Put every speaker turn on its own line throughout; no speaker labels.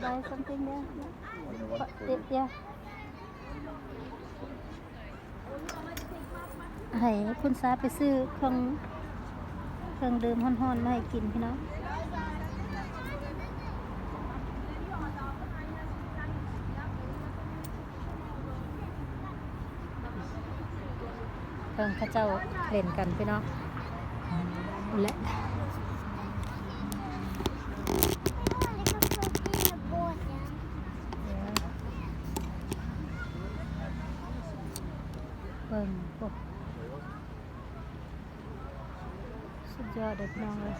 buy something there?
You know what?
yeah. ให้คุณซาไปซื้อเครื่องเครื่องดื่มฮ้อนๆมาให้กินพี่น้องเพิ่งข้าเจ้าเล่นกันพี่น้องนั่นและ เบิ่งโอ้สุดยอดเลยพี่น้องเลย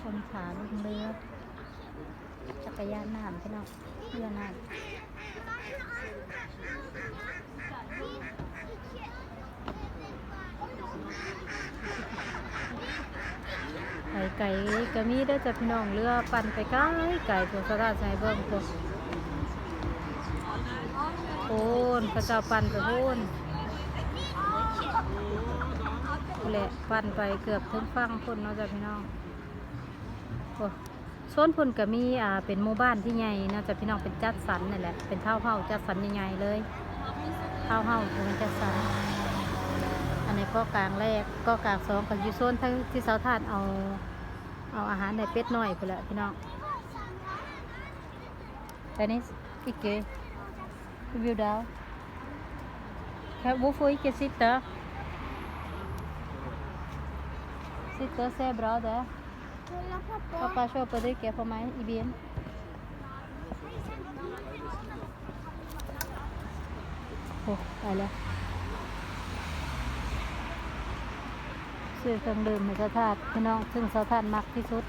ชมขาลงเรือจักรยานน้ำพี่น้องเรือน้ำ ไก่ก็มีได้จะพี่น้องเรือปั่นไปไกลไก่ตัวสระใช้เบิ่งตัวโอนพระเจ้าปั่นไปโอนแหละปั่นไปเกือบถึงฟังพุ่นเนาะจ้ะพี่น้องโอ้โซนพุ่นก็มีอ่าเป็นหมู่บ้านที่ใหญ่เนาะจ้ะพี่น้องเป็นจัดสรรนี่แหละเป็นเท่าเฮาจัดสรรใหญ่ๆเลยเท่าเฮาเป็นจัดสรรอันนี้ก็กลางแรกก็กลางสองกับยูโซนทั้งที่เสาทานเอา เอาอาหารในเป็ดหน่อยไปละพี่น้องแต่นิสอีกเกวิวดาวแค่บุฟเฟ่ต์กี่สิบตัวสิบตัวเซบรอดะ
พ่อป้า
ชอบไปด้วยแกพ่อมาอีบียน โอ้ไปแล้ว ซื้อเครื่องดื่มให้เจ้าทาสพี่น้องซึ่งเจ้าทาสมักที่สุด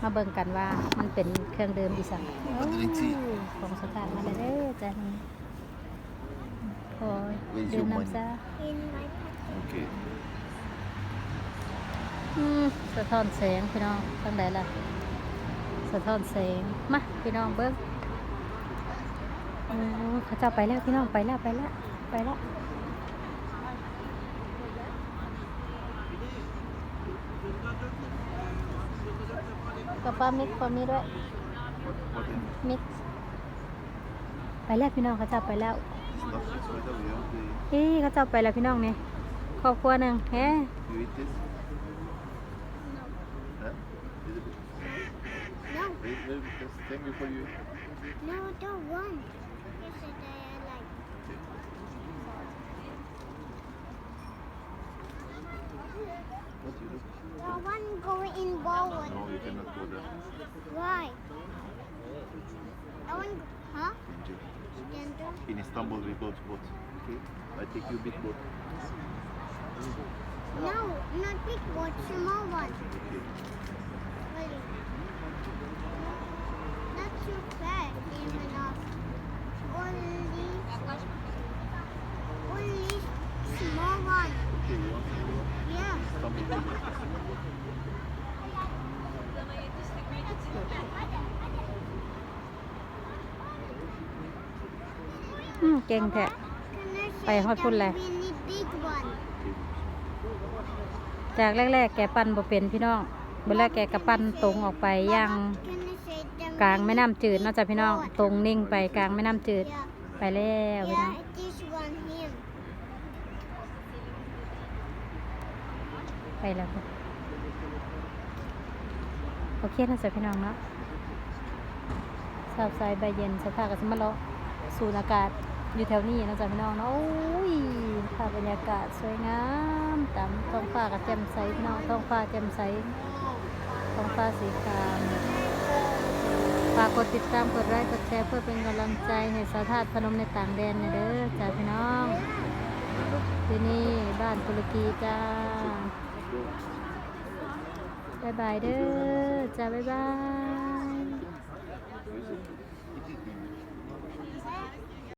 มาเบิ่งกันว่ามันเป็นเครื่องดื่มอีสานโอ้ของเจ้าทาสมาเลยเด้อจ้ะนี่ขอดื่มน้ำซะ
Okay.
อืมสะท้อนแสงพี่น้องทางใดล่ะ สะท้อนแสงมาพี่น้องเบิ่งโอ้เขาเจ้าไปแล้วพี่น้องไปแล้วไปแล้วไปแล้วกระเป๋ามิกซ์คนนี้ด้วย
What, what in
มิกซ์ไปแล้วพี่น้องเขาเจ้าไปแล้ว
stuff is right away? Okay.
เฮ้เขาเจ้าไปแล้วพี่น้องเนี่ยครอบครัวหนึ่งเฮ้
You eat this? Huh? Is it?
No,
Wait, wait, just thank you for you.
no, don't want. Yesterday I like.
What you look?
I want go in Bowen.
No, you cannot go there.
Why? I want. Huh?
In Istanbul we go to boat. Okay? I take you big boat.
No, not big boat, small one.
Okay.
เก่งแท้ ไปฮอดพุ่นแหละ
We need big one.
จากแรก ๆ แกปั้นบ่เป็นพี่น้องเมื่อแรกแกกระปั้นตรงออกไปย่าง
Can I say them
กลางแม่น้ำจืดเนาะจ้ะพี่น้องตรงนิ่งไปกลางแม่น้ำจืด
Yeah.
ไปแล้วพี่น้อง
Yeah, this one here.
ไปแล้วค่ะโอเคนะจ๊ะพี่น้องเนาะสาวสายใบเย็นสภาพก็จะมาเลาะสูดอากาศ อยู่แถวนี้นะจ๊ะพี่น้องเนาะโอ้ยภาพบรรยากาศสวยงามตามท้องฟ้าก็แจ่มใสพี่น้องท้องฟ้าแจ่มใสท้องฟ้าสีครามฝากกดติดตามกดไลค์กดแชร์เพื่อเป็นกำลังใจให้สาธาตุพนมในต่างแดนนะเด้อจ้าพี่น้องที่นี่บ้านตุรกีจ้าบายบายเด้อจ้าบายบาย